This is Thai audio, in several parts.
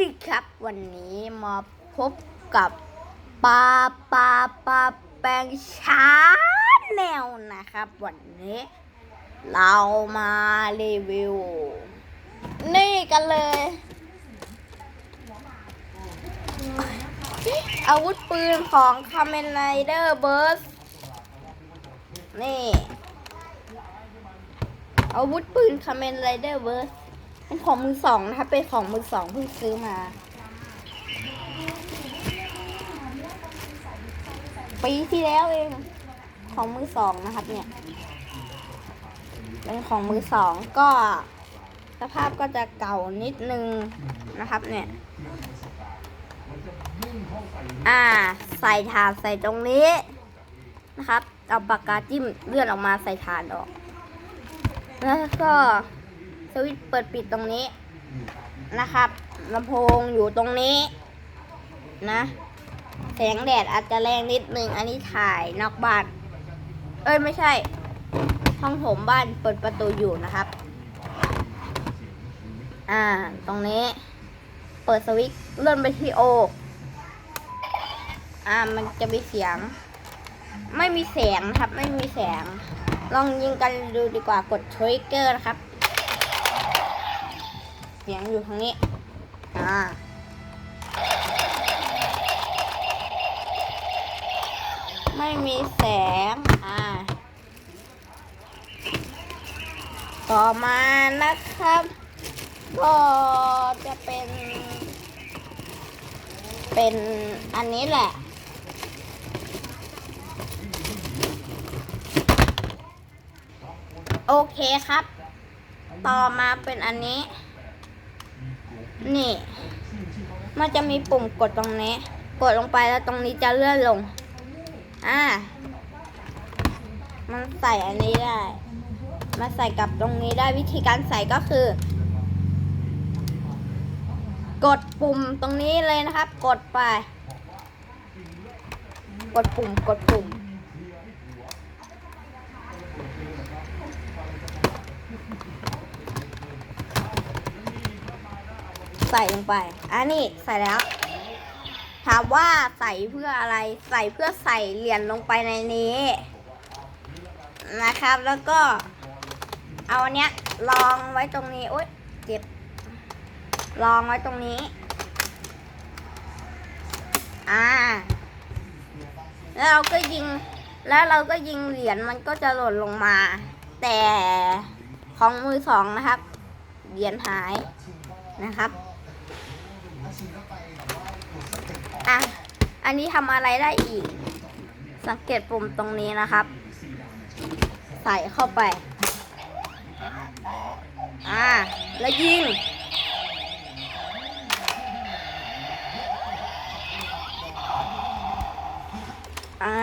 ดีครับวันนี้มาพบกับปาปาปาแปลงช้าแนวนะครับ วันนี้ เรามารีวิว นี่กันเลย อาวุธปืนของคาเมนไรเดอร์เบิร์สนี่ อาวุธปืนคาเมนไรเดอร์เบิร์ส เป็นของมือสองนะคะเป็นของมือสองเพิ่งซื้อมา ปีที่แล้วเอง ของมือสองนะครับ เนี่ย เป็นของมือสองก็ สภาพก็จะเก่านิดนึงนะครับ เนี่ย อ่า ใส่ฐานใส่ตรงนี้นะครับ เอาปากกาจิ้มเลื่อนออกมาใส่ฐานออก แล้วก็ สวิตช์เปิดปิดตรงนี้นะครับลำโพงอยู่ตรงนี้นะ แสงแดดอาจจะแรงนิดนึง อันนี้ถ่ายนอกบ้าน เอ้ยไม่ใช่ ห้องโถมบ้านเปิดประตูอยู่นะครับ อ่า ตรงนี้ เปิดสวิตช์เลื่อนไปที่โอ อ่า มันจะมีเสียง ไม่มีแสงนะครับ ไม่มีแสง ลองยิงกันดูดีกว่ากดทริกเกอร์นะครับเสียงอยู่ทางนี้ อ่า ไม่มีแสง อ่า ต่อมานะครับ ก็จะเป็น เป็นอันนี้แหละโอเคครับ ต่อมาเป็นอันนี้ นี่ มันจะมีปุ่มกดตรงนี้ กดลงไปแล้วตรงนี้จะเลื่อนลง อ่า มันใส่อันนี้ได้ มาใส่กับตรงนี้ได้วิธีการใส่ก็คือ กดปุ่มตรงนี้เลยนะครับ กดไป กดปุ่มกดปุ่ม ใส่ลงไป อันนี้ใส่แล้ว ถามว่าใส่เพื่ออะไร ใส่เพื่อใส่เหรียญลงไปในนี้ นะครับ แล้วก็ เอาเนี้ยลองไว้ตรงนี้ โอ๊ยเจ็บลองไว้ตรงนี้ อ่า แล้วเราก็ยิง แล้วเราก็ยิงเหรียญมันก็จะหล่นลงมา แต่ของมือสองนะครับ เหรียญหายนะครับ อะ อันนี้ทำอะไรได้อีก สังเกตปุ่มตรงนี้นะครับ ใส่เข้าไป อ่า แล้วยิง อ่า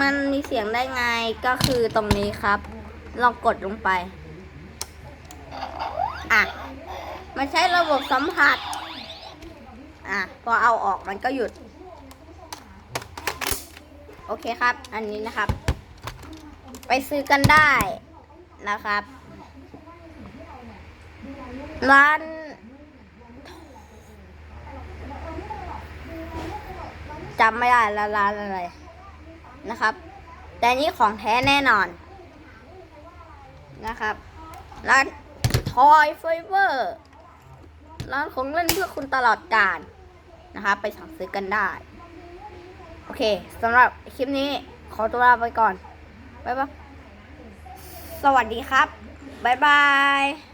มันมีเสียงได้ไงก็คือตรงนี้ครับลองกดลงไป อะ มันใช้ระบบสัมผัส อะ พอเอาออกมันก็หยุด โอเคครับ อันนี้นะครับ ไปซื้อกันได้นะครับ ร้านจำไม่ได้แล้วร้านอะไรนะครับ แต่นนี้ของแท้แน่นอนนะครับ ร้าน ทอยไฟเวอร์ร้านของเล่นเพื่อคุณตลอดกาลนะคะ ไปสั่งซื้อกันได้ โอเคสำหรับคลิปนี้ขอตัวลาไปก่อน บ๊ายบาย สวัสดีครับ บ๊ายบาย